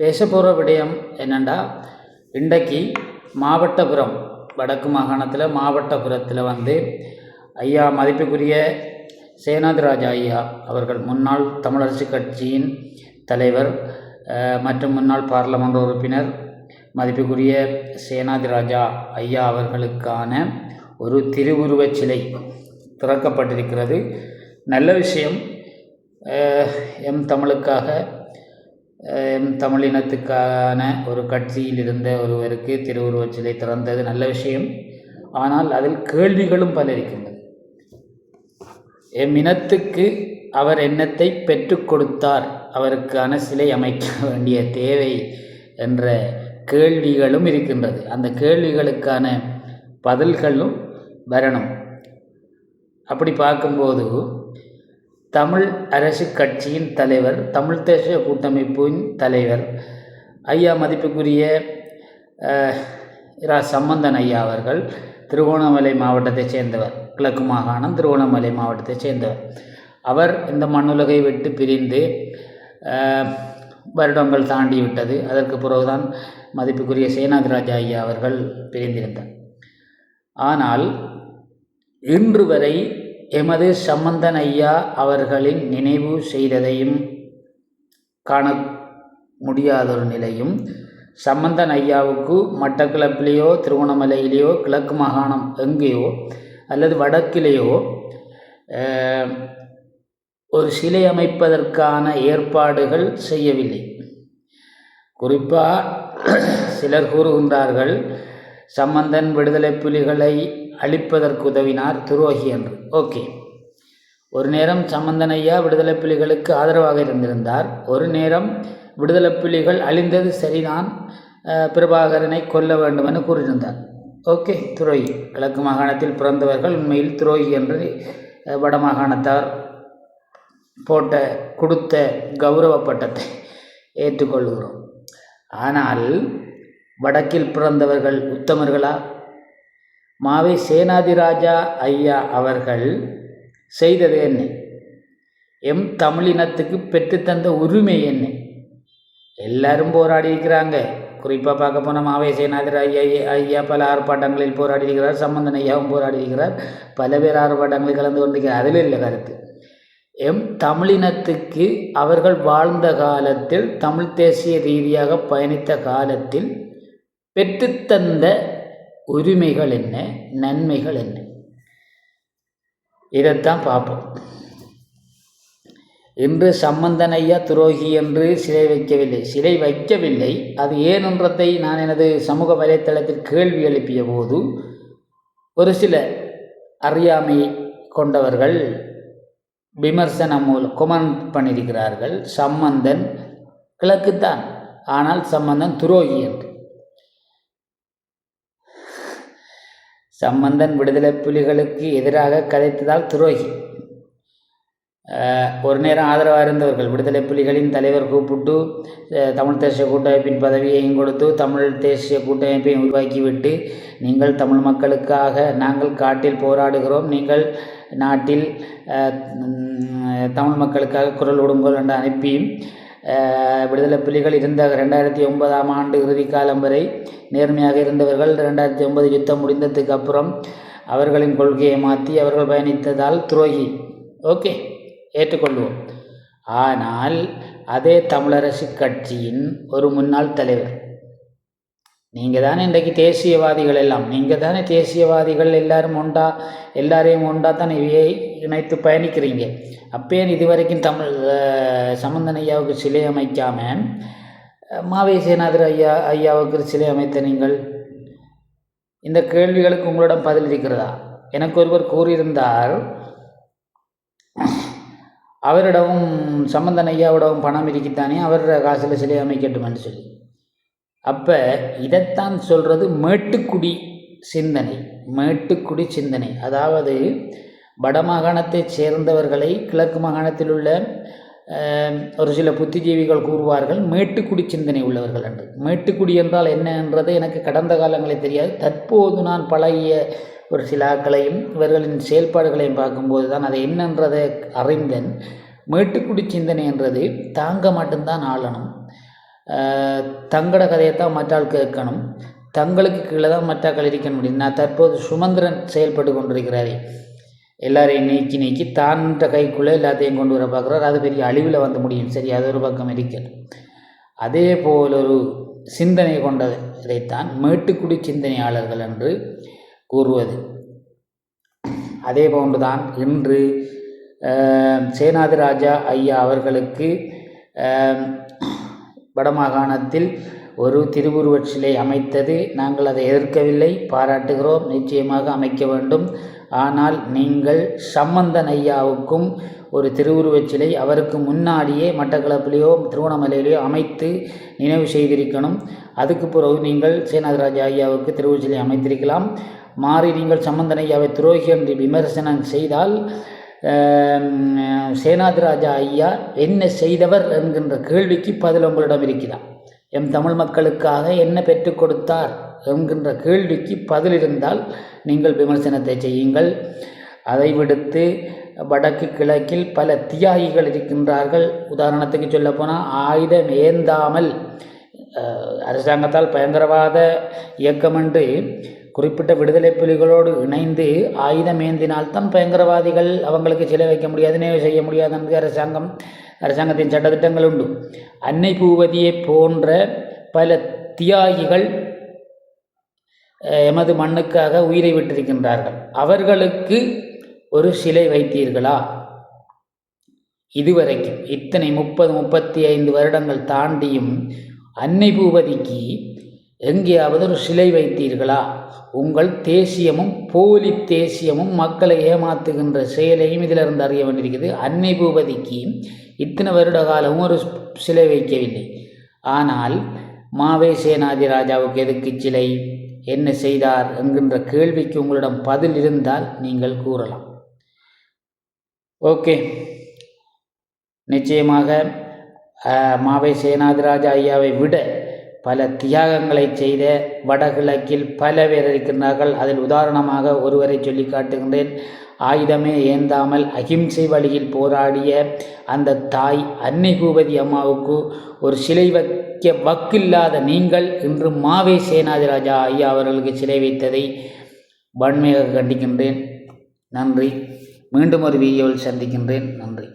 பேச போகிற விடயம் என்னென்னா இன்றைக்கு மாவட்டபுரம் வடக்கு மாகாணத்தில் மாவட்டபுரத்தில் வந்து ஐயா மதிப்புக்குரிய சேனாதிராஜ ஐயா அவர்கள் முன்னாள் தமிழரசு கட்சியின் தலைவர் மற்றும் முன்னாள் பாராளுமன்ற உறுப்பினர் மதிப்புக்குரிய சேனாதிராஜா ஐயா அவர்களுக்கான ஒரு திருவுருவச் சிலை திறக்கப்பட்டிருக்கிறது. நல்ல விஷயம் எம் தமிழுக்காக தமிழினத்துக்கான ஒரு கட்சியில் இருந்த ஒருவருக்கு திருவுருவச் சிலை திறந்தது நல்ல விஷயம். ஆனால் அதில் கேள்விகளும் பல இருக்கின்றது எம் இனத்துக்கு அவர் எண்ணத்தை பெற்றுக் கொடுத்தார். அவருக்கான சிலை அமைக்க வேண்டிய தேவை என்ற கேள்விகளும் இருக்கின்றது. அந்த கேள்விகளுக்கான பதில்களும் வரணும். அப்படி பார்க்கும்போது தமிழ் அரசு கட்சியின் தலைவர் தமிழ் தேசிய கூட்டமைப்பின் தலைவர். ஐயா மதிப்புக்குரிய ரா இரா சம்பந்தன் ஐயா அவர்கள் திருகோணமலை மாவட்டத்தைச் சேர்ந்தவர். கிழக்கு மாகாணம் திருகோணமலை மாவட்டத்தைச் சேர்ந்தவர். அவர் இந்த மண்ணுலகை விட்டு பிரிந்து வருடங்கள் தாண்டி விட்டது. அதற்கு பிறகுதான் மதிப்புக்குரிய சேனாதிராஜா ஐயா அவர்கள் பிரிந்திருந்தார். ஆனால் இன்று வரை எமது சம்பந்தன் ஐயா அவர்களின் நினைவு செய்ததையும் காண முடியாத ஒரு நிலையும் சம்பந்தன் ஐயாவுக்கு மட்டக்களப்பிலேயோ திருவண்ணாமலையிலேயோ கிழக்கு மாகாணம் எங்கேயோ அல்லது வடக்கிலேயோ ஒரு சிலை அமைப்பதற்கான ஏற்பாடுகள் செய்யவில்லை. குறிப்பாக சிலர் கூறுகின்றார்கள் சம்பந்தன் விடுதலை புலிகளை அழிப்பதற்கு உதவினார் துரோகி என்று. ஓகே. ஒரு நேரம் சம்பந்தனையா விடுதலை புலிகளுக்கு ஆதரவாக இருந்திருந்தார். ஒரு நேரம் விடுதலை புலிகள் அழிந்தது சரிதான் பிரபாகரனை கொல்ல வேண்டும் என கூறியிருந்தார். ஓகே. துரோகி. கிழக்கு மாகாணத்தில் பிறந்தவர்கள் உண்மையில் துரோகி என்று வடமாகாணத்தார் வட மாகாணத்தார் போட்ட கொடுத்த கௌரவ பட்டத்தை ஏற்றுக்கொள்கிறோம். ஆனால் வடக்கில் பிறந்தவர்கள் உத்தமர்களா? மாவை சேனாதிராஜா ஐயா அவர்கள் செய்தது என்ன. எம் தமிழினத்துக்கு பெற்றுத்தந்த உரிமை என்ன. எல்லாரும் போராடி இருக்கிறாங்க குறிப்பாக பார்க்க போனால் மாவை சேனாதிராஜா ஐயா ஐயா பல ஆர்ப்பாட்டங்களில் போராடி இருக்கிறார் சம்பந்தன் ஐயாவும் போராடி இருக்கிறார் பல பேர் ஆர்ப்பாட்டங்களில் கலந்து கொண்டிருக்கிறார். அதில் இல்லை கருத்து. எம் தமிழினத்துக்கு அவர்கள் வாழ்ந்த காலத்தில் தமிழ் தேசிய ரீதியாக பயணித்த காலத்தில் பெற்றுத்தந்த உரிமைகள் என்ன? நன்மைகள் என்ன? இதைத்தான் பார்ப்போம். இன்று சம்பந்தன் ஐயா துரோகி என்று சிலை வைக்கவில்லை. சிலை வைக்கவில்லை. அது ஏனென்றதை நான் எனது சமூக வலைத்தளத்தில் கேள்வி எழுப்பிய போது ஒரு சில அறியாமை கொண்டவர்கள் விமர்சனம் மூலம் கொமெண்ட் பண்ணியிருக்கிறார்கள். சம்பந்தன் கிழக்குத்தான். ஆனால் சம்பந்தன் துரோகி என்று. சம்பந்தன் விடுதலை புலிகளுக்கு எதிராக கதைத்ததால் துரோகி. ஒரு நேரம் ஆதரவாக இருந்தவர்கள் விடுதலை புலிகளின் தலைவர் கூப்பிட்டு தமிழ் தேசிய கூட்டமைப்பின் பதவியையும் கொடுத்து தமிழ் தேசிய கூட்டமைப்பையும் உருவாக்கிவிட்டு நீங்கள் தமிழ் மக்களுக்காக நாங்கள் காட்டில் போராடுகிறோம். நீங்கள் நாட்டில் தமிழ் மக்களுக்காக குரல் விடுங்கள் என்று அனுப்பியும் விடுதலை புலிகள் இருந்த ரெண்டாயிரத்தி ஒன்பதாம் ஆண்டு இறுதி காலம் வரை நேர்மையாக இருந்தவர்கள் ரெண்டாயிரத்தி ஒன்பது யுத்தம் முடிந்ததுக்கு அப்புறம் அவர்களின் கொள்கையை மாற்றி அவர்கள் பயணித்ததால் துரோகி. ஓகே ஏற்றுக்கொள்வோம். ஆனால் அதே தமிழரசு கட்சியின் ஒரு முன்னாள் தலைவர் நீங்கள் தானே இன்றைக்கு தேசியவாதிகள் எல்லாம் நீங்கள் தானே தேசியவாதிகள் எல்லாரும் உண்டா எல்லாரையும் உண்டா தான் இவையை இணைத்து பயணிக்கிறீங்க. அப்பேன் இதுவரைக்கும் தமிழ் அஹ், ஐயாவுக்கு சிலை அமைக்காமல் மாவை ஐயா ஐயாவுக்கு சிலை அமைத்த நீங்கள் இந்த கேள்விகளுக்கு உங்களிடம் பதில் இருக்கிறதா? எனக்கு ஒருவர் கூறியிருந்தார் அவரிடமும் சம்பந்தன் ஐயாவிடவும் பணம் இருக்கித்தானே அவர் காசில் சிலை அமைக்கட்டும்னு சொல்லி. அப்போ இதைத்தான் சொல்கிறது மேட்டுக்குடி சிந்தனை மேட்டுக்குடி சிந்தனை. அதாவது வடமாகாணத்தைச் சேர்ந்தவர்களை கிழக்கு மாகாணத்தில் உள்ள ஒரு சில புத்திஜீவிகள் கூறுவார்கள் மேட்டுக்குடி சிந்தனை உள்ளவர்கள் என்று. மேட்டுக்குடி என்றால் என்ன என்றது எனக்கு கடந்த காலங்களில் தெரியாது. தற்போது நான் பழகிய ஒரு சில ஆக்களையும் இவர்களின் செயல்பாடுகளையும் பார்க்கும்போது தான் அது என்னன்றதை அறிந்தேன். மேட்டுக்குடி சிந்தனை என்றது தாங்க மட்டும்தான் ஆளணும். தங்கட கதையைத்தான் மற்றாள் கேட்கணும். தங்களுக்கு கீழே தான் மற்றாக்கள் இருக்க முடியும். நான் தற்போது சுமந்திரன் செயல்பட்டு கொண்டிருக்கிறாரே. எல்லாரையும் நீக்கி நீக்கி தான்ற கைக்குள்ளே எல்லாத்தையும் கொண்டு வர பார்க்குறாரு. அது பெரிய அழிவில் வந்து முடியும். சரி அது ஒரு பக்கம் இருக்கிறது. அதே போல் ஒரு சிந்தனை கொண்டது. இதைத்தான் மேட்டுக்குடி சிந்தனையாளர்கள் என்று கூறுவது. அதே போன்றுதான் இன்று அஹ், சேனாதி ராஜா ஐயா அவர்களுக்கு வடமாகாணத்தில் ஒரு திருவுருவச் சிலை அமைத்தது. நாங்கள் அதை எதிர்க்கவில்லை. பாராட்டுகிறோம். நிச்சயமாக அமைக்க வேண்டும். ஆனால் நீங்கள் சம்பந்தன் ஐயாவுக்கும் ஒரு திருவுருவச் சிலை அவருக்கு முன்னாடியே மட்டக்களப்பிலேயோ திருவண்ணாமலையிலேயோ அமைத்து நினைவு செய்திருக்கணும். அதுக்கு பிறகு நீங்கள் சேனாதிராஜ ஐயாவுக்கு திருவுருவச் சிலை அமைத்திருக்கலாம். மாறி நீங்கள் சம்பந்தன் ஐயாவை துரோகி என்று விமர்சனம் செய்தால் சேனாதிராஜா ஐயா என்ன செய்தவர் என்கின்ற கேள்விக்கு பதில் உங்களிடம் இருக்கிறார். எம் தமிழ் மக்களுக்காக என்ன பெற்றுக் கொடுத்தார் என்கின்ற கேள்விக்கு பதில் இருந்தால் நீங்கள் விமர்சனத்தை செய்யுங்கள். அதை விடுத்து வடக்கு கிழக்கில் பல தியாகிகள் இருக்கின்றார்கள். உதாரணத்துக்கு சொல்லப்போனால் ஆயுதம் ஏந்தாமல் அரசாங்கத்தால் பயங்கரவாத இயக்கம் என்று குறிப்பிட்ட விடுதலை புலிகளோடு இணைந்து ஆயுதம் ஏந்தினால்தான் பயங்கரவாதிகள் அவங்களுக்கு சிலை வைக்க முடியாது நினைவு செய்ய முடியாது என்று அரசாங்கம் அரசாங்கத்தின் சட்டத்திட்டங்கள் உண்டு. அன்னை பூவதியை போன்ற பல தியாகிகள் எமது மண்ணுக்காக உயிரை விட்டிருக்கின்றார்கள். அவர்களுக்கு ஒரு சிலை வைத்தீர்களா? இதுவரைக்கும் இத்தனை முப்பது முப்பத்தி ஐந்து வருடங்கள் தாண்டியும் அன்னை பூபதிக்கு எங்கேயாவது ஒரு சிலை வைத்தீர்களா? உங்கள் தேசியமும் போலி தேசியமும் மக்களை ஏமாத்துகின்ற செயலையும் இதிலிருந்து அறிய வேண்டியிருக்குது அன்னை பூபதிக்கு இத்தனை வருட காலமும் ஒரு சிலை வைக்கவில்லை. ஆனால் மாவே சேனாதி ராஜாவுக்கு எதுக்கு சிலை? என்ன செய்தார்? என்கின்ற கேள்விக்கு உங்களிடம் பதில் இருந்தால் நீங்கள் கூறலாம். ஓகே. நிச்சயமாக மாவை சேனாதிராஜா ஐயாவை விட பல தியாகங்களை செய்த வடகிழக்கில் பல பேர் இருக்கின்றார்கள். அதில் உதாரணமாக ஒருவரை சொல்லி காட்டுகின்றேன். ஆயுதமே ஏந்தாமல் அகிம்சை வழியில் போராடிய அந்த தாய் அன்னை பூபதி அம்மாவுக்கு ஒரு சிலை வைக்க வக்கில்லாத நீங்கள் இன்று மாவே சேனாதிராஜா ஐயா அவர்களுக்கு சிலை வைத்ததை வன்மையாக கண்டிக்கின்றேன். நன்றி. மீண்டும் ஒரு வீடியோவில் சந்திக்கின்றேன். நன்றி.